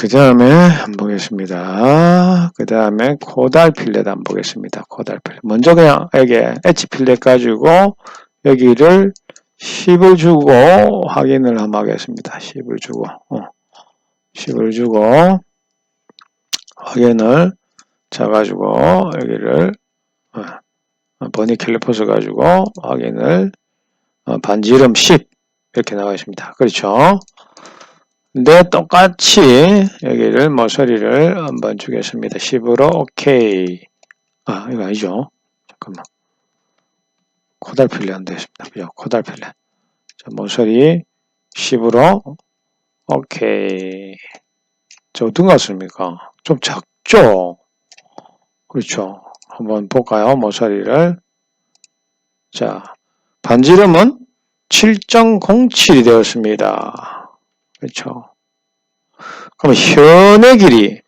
그 다음에 한번 보겠습니다. 그 다음에 코달 필렛 한번 보겠습니다. 코달 필렛. 먼저 그냥 여기 H 필렛 가지고 여기를 10을 주고 확인을 한번 하겠습니다. 10을 주고, 어. 10을 주고 확인을 자가지고 여기를 어, 버니 캘리퍼스 가지고 확인을 어, 반지름 10 이렇게 나와 있습니다. 그렇죠? 근데 똑같이 여기를 모서리를 한번 주겠습니다. 10으로 오케이. 아 이거 아니죠? 잠깐만. 코달 필렛 안 되겠습니다. 그죠? 코달 필렛. 자, 모서리 10으로 오케이. 저 어떤 것 같습니까? 좀 작죠? 그렇죠. 한번 볼까요? 모서리를. 자, 반지름은 7.07이 되었습니다. 그렇죠. 그럼 현의 길이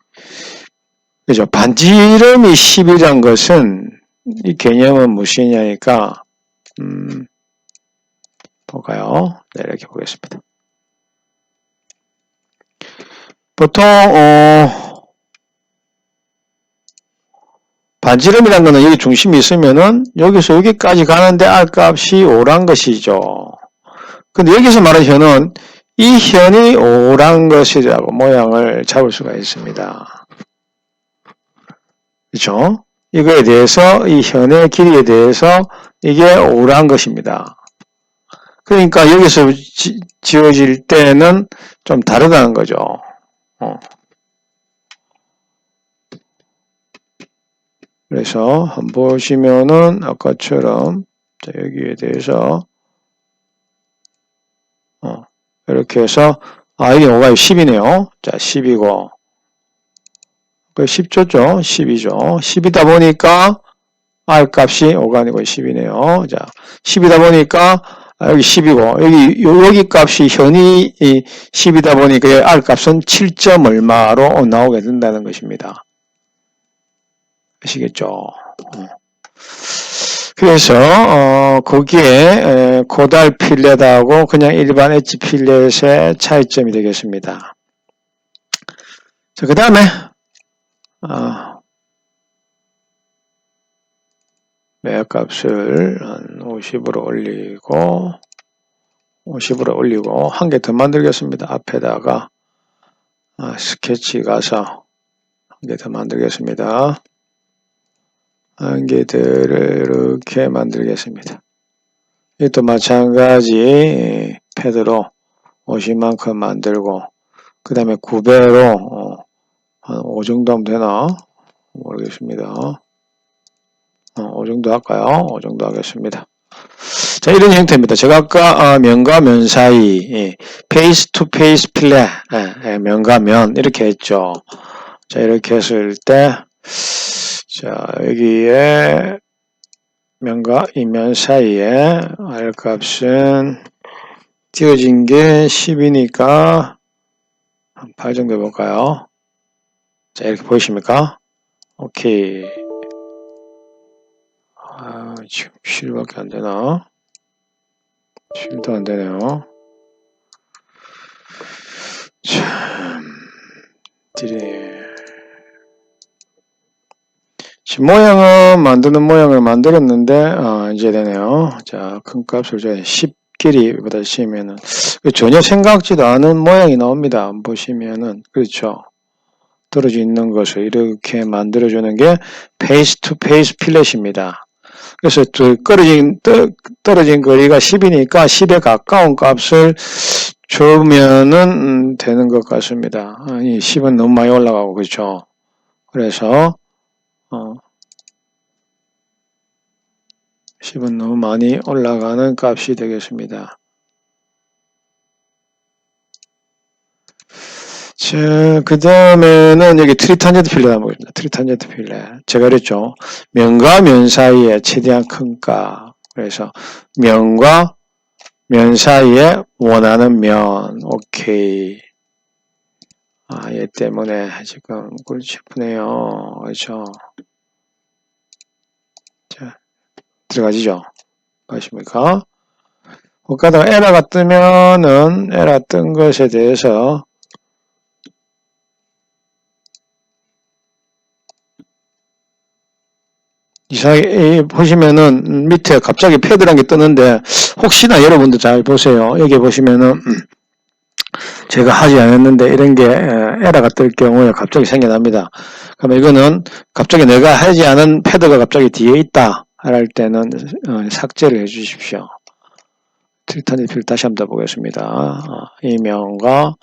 그죠. 반지름이 10이란 것은 이 개념은 무엇이냐니까 음, 볼까요? 네, 이렇게 보겠습니다. 보통 어, 반지름이라는 거는 여기 중심이 있으면은 여기서 여기까지 가는데 R 값이 5란 것이죠. 근데 여기서 말하는 현은 이 현이 5란 것이라고 모양을 잡을 수가 있습니다. 그렇죠? 이거에 대해서 이 현의 길이에 대해서 이게 5란 것입니다. 그러니까 여기서 지, 지어질 때는 좀 다르다는 거죠. 어. 그래서 한번 보시면은 아까처럼 자, 여기에 대해서 어, 이렇게 해서 아 이게 5가 10이네요. 자 10이고 그 10조죠. 10이죠. 10이다 보니까 R 값이 5가 아니고 10이네요. 자 10이다 보니까 아, 여기 10이고 여기 여기 값이 현이 10이다 보니까 R 값은 7점 얼마로 나오게 된다는 것입니다. 아시겠죠? 어. 그래서 어, 거기에 고달 필렛하고 그냥 일반 엣지 필렛의 차이점이 되겠습니다. 자, 그 다음에 어, 매값을 한 50으로 올리고 50으로 올리고 한 개 더 만들겠습니다. 앞에다가 아, 스케치 가서 한 개 더 만들겠습니다. 한 개들을 이렇게 만들겠습니다. 이것도 마찬가지 패드로 50만큼 만들고 그 다음에 9배로 어, 한5 정도 하면 되나 모르겠습니다. 어, 5 정도 할까요? 5 정도 하겠습니다. 자 이런 형태입니다. 제가 아까 어, 면과 면 사이 예, 페이스 투 페이스 예, 면과 면 이렇게 했죠. 자 이렇게 했을 때 자, 여기에 면과 이면 사이에 R 값은 띄어진 게 10이니까 한 8 정도 해볼까요? 자, 이렇게 보이십니까? 오케이. 아, 지금 7밖에 안 되나? 7도 안 되네요. 참, 딜이. 모양은 만드는 모양을 만들었는데 어, 이제 되네요. 자, 큰 값을 이제 10 길이보다 치면은 전혀 생각지도 않은 모양이 나옵니다. 보시면은 그렇죠. 떨어져 있는 것을 이렇게 만들어주는 게 페이스 투 페이스 필렛입니다. 그래서 떨어진, 떨어진 거리가 10이니까 10에 가까운 값을 주면은 음, 되는 것 같습니다. 아니 10은 너무 많이 올라가고 그렇죠. 그래서 어, 10은 너무 많이 올라가는 값이 되겠습니다. 자, 그 다음에는 여기 트리탄젠트 필렛 한번 보겠습니다. 트리탄젠트 필렛. 제가 그랬죠. 면과 면 사이에 최대한 큰 값. 그래서 면과 면 사이에 원하는 면. 오케이. 아, 얘 때문에 지금 꿀치프네요. 그렇죠. 자, 들어가시죠. 가십니까? 국가다가 에라가 뜨면은 에라 뜬 것에 대해서 이상하게 보시면은 밑에 갑자기 패드란 게 뜨는데 혹시나 여러분들 잘 보세요. 여기 보시면은 제가 하지 않았는데 이런 게 에, 에러가 뜰 경우에 갑자기 생겨납니다. 그러면 이거는 갑자기 내가 하지 않은 패드가 갑자기 뒤에 있다 할 때는 어, 삭제를 해 주십시오. 틸턴리필 다시 한번 더 보겠습니다. 어, 이면과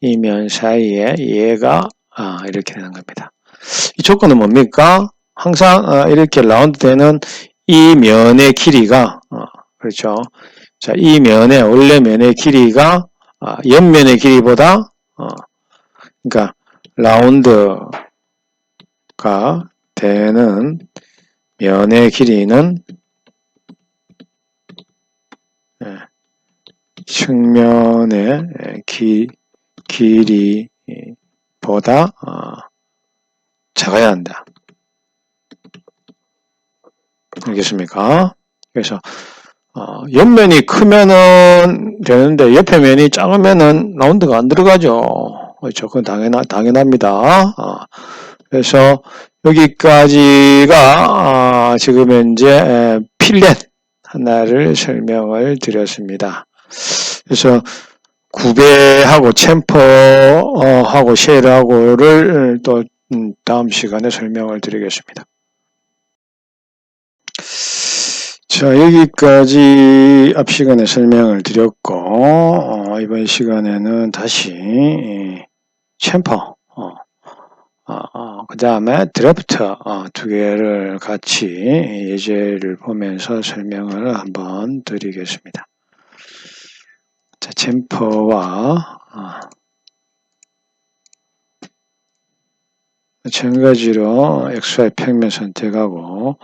이면 사이에 얘가 아, 이렇게 되는 겁니다. 이 조건은 뭡니까? 항상 어, 이렇게 라운드 되는 이 면의 길이가 어, 그렇죠. 자, 이 면의 원래 면의 길이가 아, 옆면의 길이보다 어, 그러니까 라운드가 되는 면의 길이는 예, 측면의 예, 기, 길이보다 어, 작아야 한다. 알겠습니까? 그래서 어, 옆면이 크면은 되는데 옆에 면이 작으면은 라운드가 안 들어가죠. 그렇죠. 그건 당연하, 당연합니다. 어, 그래서 여기까지가 아, 지금 현재 에, 필렛 하나를 설명을 드렸습니다. 그래서 구배하고 챔퍼하고 쉘하고를 또 음, 다음 시간에 설명을 드리겠습니다. 자, 여기까지 앞 시간에 설명을 드렸고, 어, 이번 시간에는 다시 이 챔퍼, 어, 어, 그 다음에 드래프트 어, 두 개를 같이 예제를 보면서 설명을 한번 드리겠습니다. 자, 챔퍼와 어, 마찬가지로 XY 평면 선택하고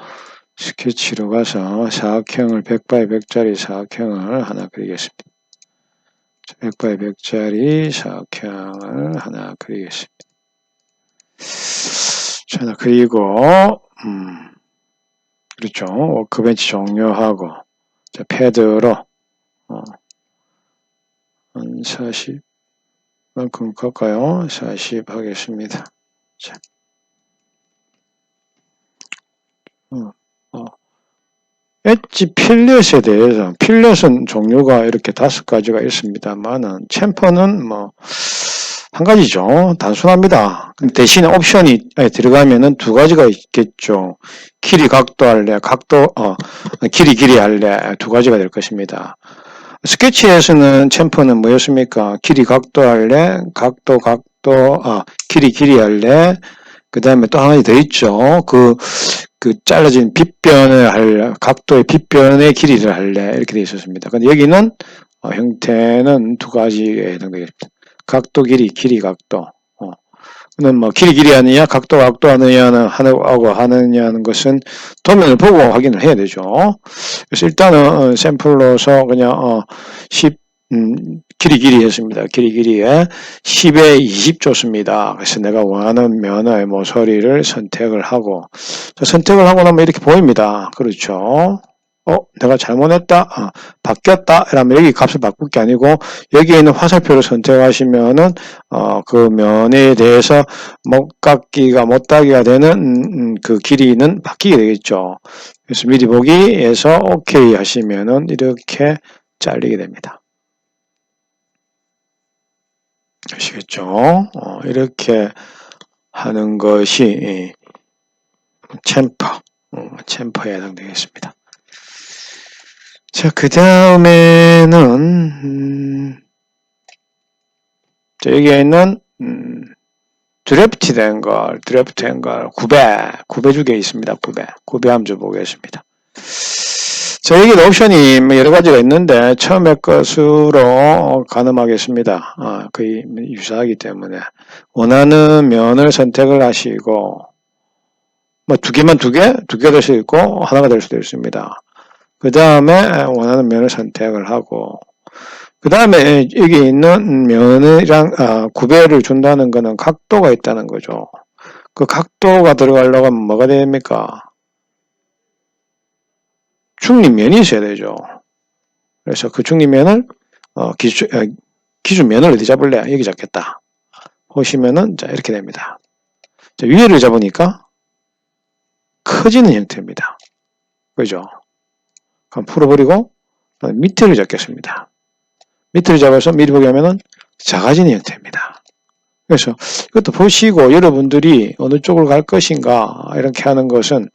스케치로 가서 사각형을 100바이 100짜리 사각형을 하나 그리겠습니다. 100바이 100짜리 사각형을 하나 그리겠습니다. 자, 그리고 음, 그렇죠. 워크벤치 종료하고 자, 패드로 어, 한 40만큼 갈까요? 40 하겠습니다. 자. 어, 어. 엣지 필렛에 대해서 필렛은 종류가 이렇게 다섯 가지가 있습니다만은 챔퍼는 뭐 한 가지죠. 단순합니다. 대신에 옵션이 들어가면은 두 가지가 있겠죠. 길이 각도 할래, 각도 어 길이 길이 할래 두 가지가 될 것입니다. 스케치에서는 챔퍼는 뭐였습니까? 길이 각도 할래, 각도 각도 아 길이 길이 할래. 그 다음에 또 하나 더 있죠. 그, 그 잘라진 빗변을 할, 각도의 빗변의 길이를 할래. 이렇게 되어 있었습니다. 근데 여기는, 어, 형태는 두 가지에 해당되겠습니다. 각도 길이, 길이 각도. 어. 그는 뭐, 길이 길이 하느냐, 각도 각도 하느냐는, 하고 하느냐는 것은 도면을 보고 확인을 해야 되죠. 그래서 일단은, 어, 샘플로서 그냥, 어, 10, 음, 길이 길이 했습니다. 길이 길이에 10에 20 줬습니다. 그래서 내가 원하는 면의 모서리를 선택을 하고 선택을 하고 나면 이렇게 보입니다. 그렇죠. 어, 내가 잘못했다. 어, 바뀌었다. 이러면 여기 값을 바꿀 게 아니고 여기에 있는 화살표를 선택하시면은 어, 그 면에 대해서 못 깎기가 못 따기가 되는 음, 음, 그 길이는 바뀌게 되겠죠. 그래서 미리 보기에서 OK 하시면은 이렇게 잘리게 됩니다. 아시겠죠? 어, 이렇게 하는 것이 챔퍼, 어, 챔퍼에 해당되겠습니다. 자, 그 다음에는 음, 자, 여기에 있는 음, 드래프트 된 걸, 드래프트 된 걸, 구배, 구배 주게 있습니다. 구배, 구배 함수 보겠습니다. 자, 여기 옵션이 뭐 여러 가지가 있는데 처음에 것으로 가늠하겠습니다. 아, 거의 유사하기 때문에 원하는 면을 선택을 하시고 뭐 두 개만 두 개, 두개될수 있고 하나가 될 수도 있습니다. 그 다음에 원하는 면을 선택을 하고 그 다음에 여기 있는 면이랑 아, 구배를 준다는 것은 각도가 있다는 거죠. 그 각도가 들어가려고 하면 뭐가 됩니까? 중립면이 있어야 되죠. 그래서 그 중립면을 어, 기준, 어, 기준면을 어디 잡을래? 여기 잡겠다. 보시면은 자 이렇게 됩니다. 자, 위에를 잡으니까 커지는 형태입니다. 그죠? 그럼 풀어버리고 밑에를 잡겠습니다. 밑에를 잡아서 미리 보기 하면은 작아지는 형태입니다. 그래서 이것도 보시고 여러분들이 어느 쪽으로 갈 것인가 이렇게 하는 것은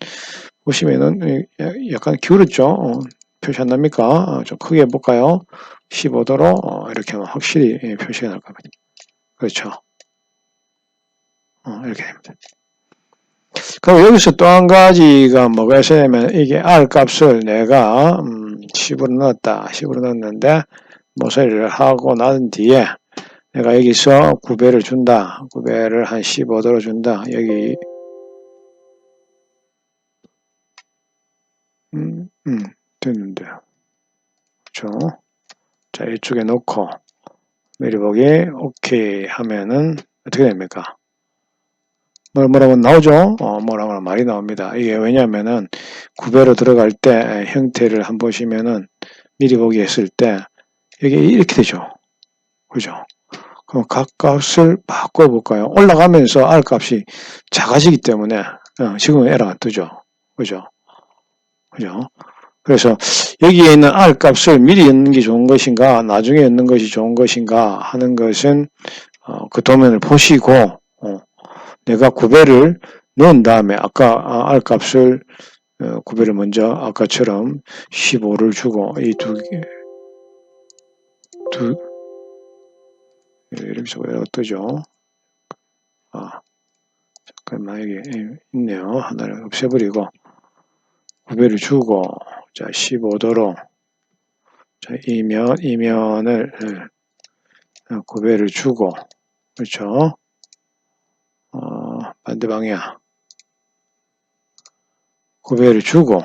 보시면은 약간 기울었죠. 어, 표시 안 납니까? 어, 좀 크게 해볼까요? 15도로 어, 이렇게 하면 확실히 예, 표시가 날 겁니다. 그렇죠. 이렇게 됩니다. 그리고 여기서 또 한 가지가 뭐가 있어야냐면 이게 R 값을 내가 음, 10으로 넣었다. 10으로 넣었는데 모서리를 하고 난 뒤에 내가 여기서 9배를 준다. 9배를 한 15도로 준다. 여기 음, 음 됐는데요. 그렇죠? 자 이쪽에 놓고 미리 보기 오케이 하면은 어떻게 됩니까? 뭘 뭐라고 나오죠? 어, 뭐라고 말이 나옵니다. 이게 왜냐면은 구배로 들어갈 때 형태를 한번 보시면은 미리 보기 했을 때 이게 이렇게 되죠. 그죠? 그럼 각 값을 바꿔볼까요? 올라가면서 R 값이 작아지기 때문에 어, 지금은 에러가 뜨죠. 그죠? 그죠? 그래서 여기에 있는 R 값을 미리 넣는 게 좋은 것인가 나중에 넣는 것이 좋은 것인가 하는 것은 어, 그 도면을 보시고 어, 내가 구배를 넣은 다음에 아까 R 값을 어, 구배를 먼저 아까처럼 15를 주고 이 두 개, 두, 이렇게 적어야 뜨죠. 아, 잠깐만 여기 있네요. 하나를 없애버리고 구배를 주고 자 15도로 자 이면 이면을 어, 구배를 주고 그렇죠. 어, 반대 방향 구배를 주고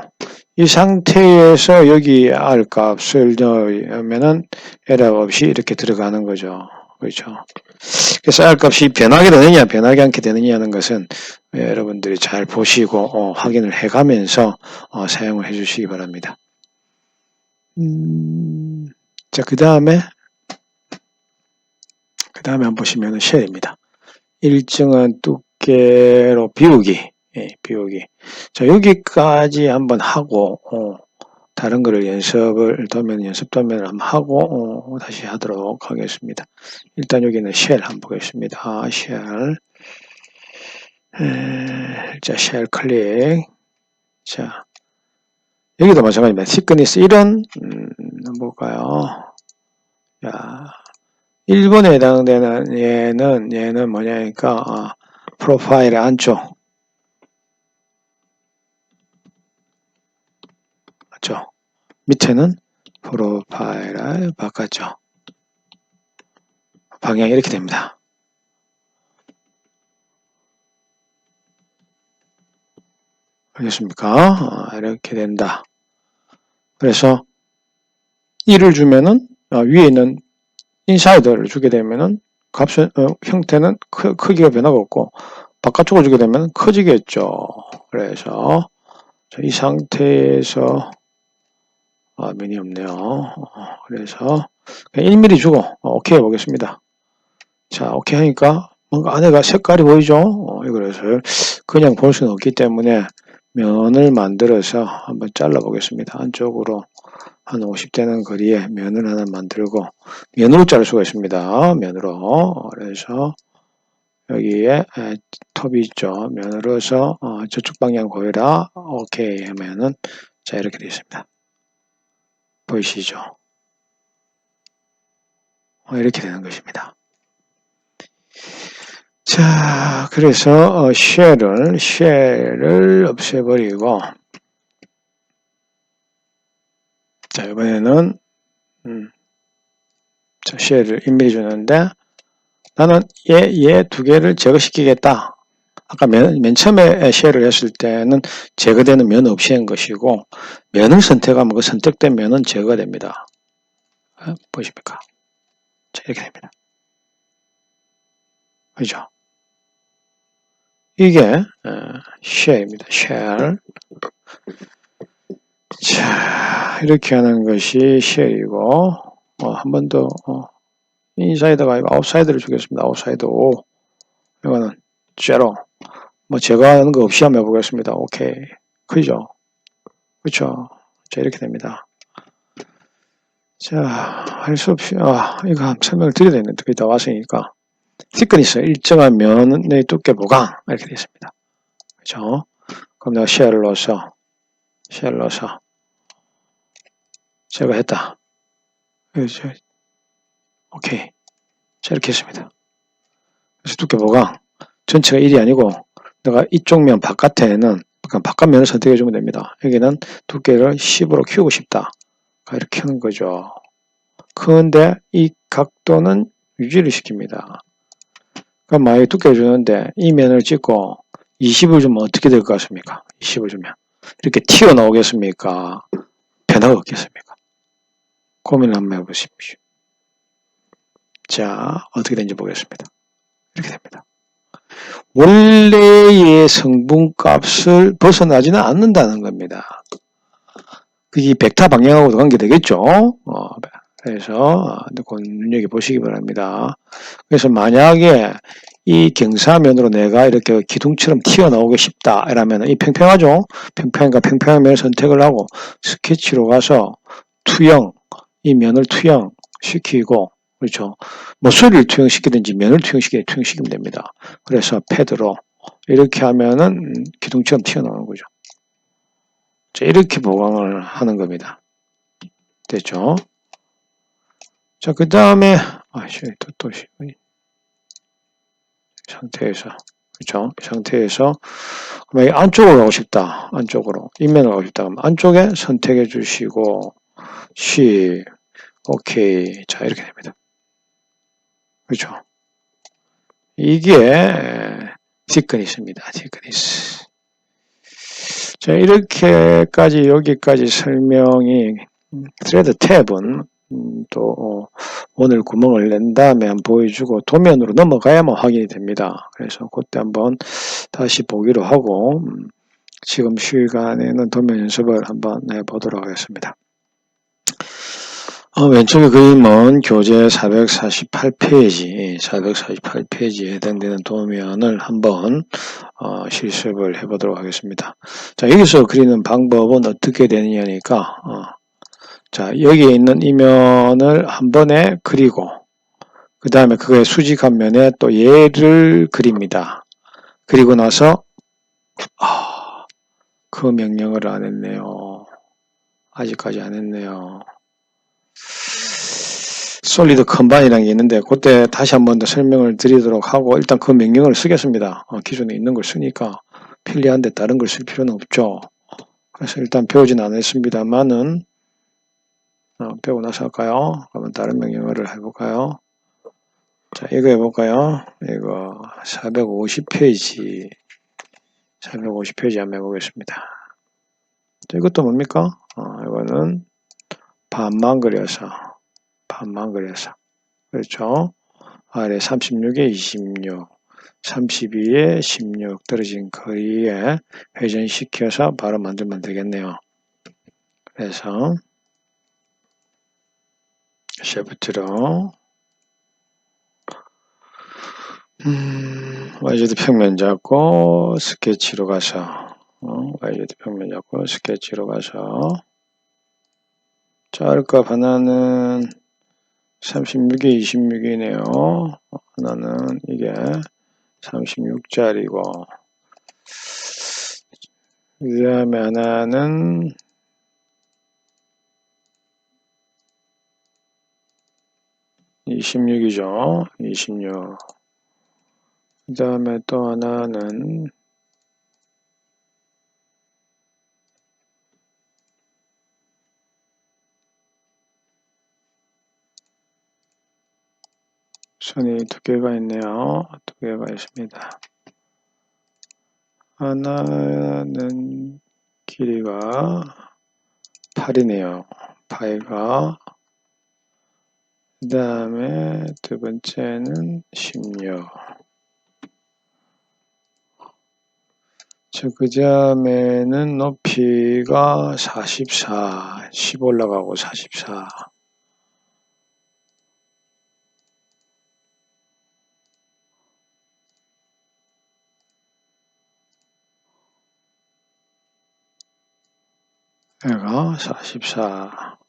이 상태에서 여기 R 값을 넣으면은 에러 없이 이렇게 들어가는 거죠. 그렇죠. 그래서 R 값이 변하게 되느냐, 변하지 않게 되느냐 하는 것은 여러분들이 잘 보시고 어, 확인을 해가면서 어, 사용을 해주시기 바랍니다. 음, 자, 그 다음에 그 다음에 한번 보시면 쉘입니다. 일정한 두께로 비우기, 예, 비우기. 자, 여기까지 한번 하고 어, 다른 거를 연습을 도면 연습 도면을 한번 하고 어, 다시 하도록 하겠습니다. 일단 여기는 쉘 한번 보겠습니다. 아, 쉘. 에, 자, 쉘 클릭. 자, 여기도 마찬가지입니다. 시크니스 이런 음, 볼까요? 자, 1번에 해당되는 얘는 얘는 뭐냐니까 아, 프로파일 안쪽 맞죠? 밑에는 프로파일 바깥쪽 방향이 이렇게 됩니다. 알겠습니까? 아, 이렇게 된다. 그래서 1을 주면은 어, 위에 있는 인사이드를 주게 되면은 값 어, 형태는 크, 크기가 변화가 없고 바깥쪽을 주게 되면 커지겠죠. 그래서 이 상태에서 아, 면이 없네요. 어, 그래서 1mm 주고 어, 오케이 해보겠습니다. 자, 오케이 하니까 뭔가 안에가 색깔이 보이죠? 어, 이것을 그냥 볼 수는 없기 때문에 면을 만들어서 한번 잘라 보겠습니다. 안쪽으로 한 50되는 거리에 면을 하나 만들고 면으로 자를 수가 있습니다. 면으로 그래서 여기에 톱이 있죠. 면으로서 어, 저쪽 방향 보여라. 오케이 하면은 자 이렇게 되어 있습니다. 보이시죠? 어, 이렇게 되는 것입니다. 자, 그래서 어, 쉘을 없애버리고 자 이번에는 음, 자, 쉘을 인밀히 주는데 나는 얘 얘 두 개를 제거시키겠다. 아까 맨, 맨 처음에 쉘을 했을 때는 제거되는 면 없이 한 것이고 면을 선택하면 그 선택된 면은 제거됩니다. 어, 보십니까? 자 이렇게 됩니다. 그죠? 이게 쉘입니다. 쉘. 자, 이렇게 하는 것이 쉘이고 어, 한번 더 어, 인사이드가 아니고 아웃사이드를 주겠습니다. 아웃사이드 5 이거는 제로 뭐 제가 하는 거 없이 한번 해보겠습니다. 오케이. 그죠? 그렇죠. 자, 이렇게 됩니다. 자, 할 수 없이, 아, 이거 한번 설명을 드려야 되는데, 그게 다 왔으니까. 티크니스, 일정한 면의 두께 보강, 이렇게 되어 있습니다. 그죠? 그럼 내가 시야를 넣어서, 시야를 넣어서, 제가 했다. 그죠? 오케이. 자, 이렇게 했습니다. 그래서 두께 보강, 전체가 1이 아니고, 내가 이쪽 면 바깥에는, 그냥 바깥 면을 선택해 주면 됩니다. 여기는 두께를 10으로 키우고 싶다. 이렇게 하는 거죠. 그런데 이 각도는 유지를 시킵니다. 그럼 만약에 두께를 주는데 이 면을 찍고 20을 주면 어떻게 될 것 같습니까? 20을 주면 이렇게 튀어 나오겠습니까? 변화가 없겠습니까? 고민을 한번 해보십시오. 자, 어떻게 되는지 보겠습니다. 이렇게 됩니다. 원래의 성분값을 벗어나지는 않는다는 겁니다. 그게 벡터 방향하고도 관계되겠죠. 어, 그래서 그 눈여겨 보시기 바랍니다. 그래서 만약에 이 경사면으로 내가 이렇게 기둥처럼 튀어나오고 싶다 이러면 이 평평하죠. 평평한가 평평한 면을 선택을 하고 스케치로 가서 투영 이 면을 투영 시키고 그렇죠. 뭐 소리를 투영시키든지 면을 투영시키게 투영시키면 됩니다. 그래서 패드로 이렇게 하면은 기둥처럼 튀어나오는 거죠. 자, 이렇게 보강을 하는 겁니다. 됐죠? 자, 그 다음에, 아, 또, 또, 상태에서, 그죠? 상태에서, 만약 안쪽으로 가고 싶다. 안쪽으로. 인면으로 가고 싶다. 그럼 안쪽에 선택해 주시고, 쉬, 오케이. 자, 이렇게 됩니다. 그죠? 이게, 디크니스입니다. 디크니스. 자, 이렇게까지 여기까지 설명이 트레드 탭은 음, 또 오늘 구멍을 낸 다음에 한번 보여주고 도면으로 넘어가야만 확인이 됩니다. 그래서 그때 한번 다시 보기로 하고 음, 지금 시간에는 도면 연습을 한번 해보도록 하겠습니다. 어, 왼쪽에 그림은 교재 448페이지, 448페이지에 해당되는 도면을 한번 어, 실습을 해보도록 하겠습니다. 자, 여기서 그리는 방법은 어떻게 되느냐니까, 어, 자, 여기에 있는 이면을 한 번에 그리고, 그 다음에 그거의 수직한 면에 또 얘를 그립니다. 그리고 나서, 아, 그 명령을 안 했네요. 아직까지 안 했네요. 솔리드 컴바인이라는 게 있는데 그때 다시 한 번 더 설명을 드리도록 하고 일단 그 명령을 쓰겠습니다. 어, 기존에 있는 걸 쓰니까 편리한데 다른 걸 쓸 필요는 없죠. 그래서 일단 배우진 않았습니다만은 어, 배우고 나서 할까요? 그러면 다른 명령어를 해볼까요? 자 이거 해볼까요? 이거 450페이지 450페이지 한번 해보겠습니다. 자, 이것도 뭡니까? 어, 이거는 반만 그려서 반만 그려서 그렇죠 아래 36에 26 32에 16 떨어진 거리에 회전시켜서 바로 만들면 되겠네요 그래서 쉐프트로. 음, YZ 평면 잡고 스케치로 가서 어, YZ 평면 잡고 스케치로 가서. 자를값 하나는 36에 26이네요. 하나는 이게 36짜리고. 그 다음에 하나는 이십육이죠. 이십육. 그 다음에 또 하나는 선이 두 개가 있네요. 두 개가 있습니다. 하나는 길이가 8이네요. 파이가 그 다음에 두 번째는 심려. 저그 점에는 높이가 44, 10 올라가고 44 얘가 44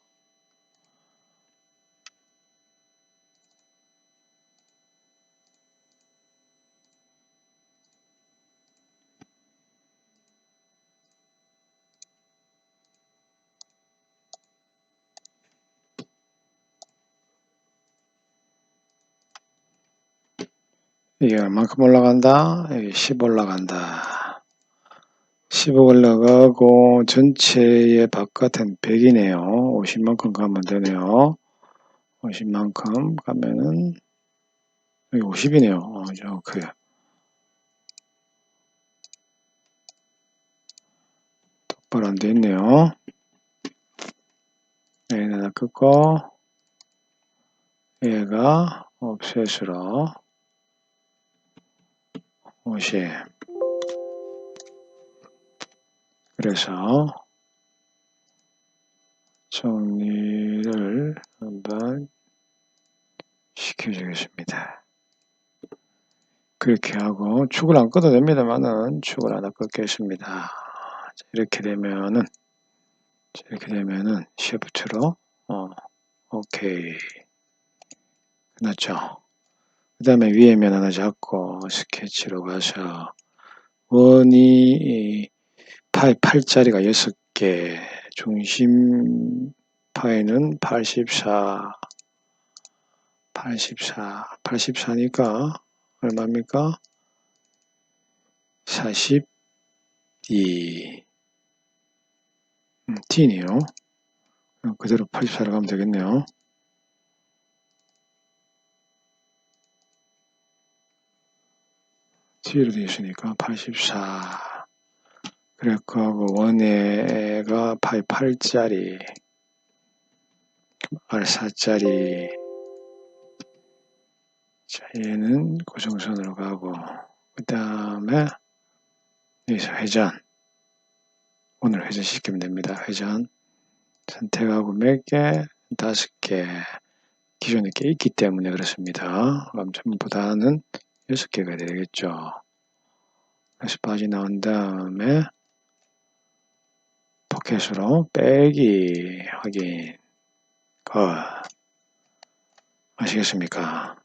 이게 얼만큼 올라간다? 여기 10 올라간다. 10 올라가고 전체의 바깥은 100이네요. 50만큼 가면 되네요. 50만큼 가면은 여기 50이네요. 어, 저 그래. 똑바로 안 돼 있네요. 얘는 하나 끊고 얘가 옵셋으로 50 그래서 정리를 한번 시켜주겠습니다. 그렇게 하고 축을 안 꺼도 됩니다만은 축을 하나 꺾겠습니다. 자, 이렇게 되면은 자, 이렇게 되면은 시프트로 어, 오케이 끝났죠. 그 다음에 위에 면 하나 잡고 스케치로 가서 원이 파이 8자리가 6개 중심 파이는 84 84 84니까 얼마입니까? 42 음, T네요. 그대로 84로 가면 되겠네요. T로 되어 있으니까 84 그래고 원에가 파이 8짜리 R4짜리 자 얘는 고정선으로 가고 그 다음에 여기서 회전 오늘 회전 시키면 됩니다. 회전 선택하고 몇 개? 다섯 개 기존에 게 있기 때문에 그렇습니다. 그럼 전부다는 여섯 개가 되겠죠. 그래서 빠져나온 다음에 포켓으로 빼기 확인 거 아시겠습니까?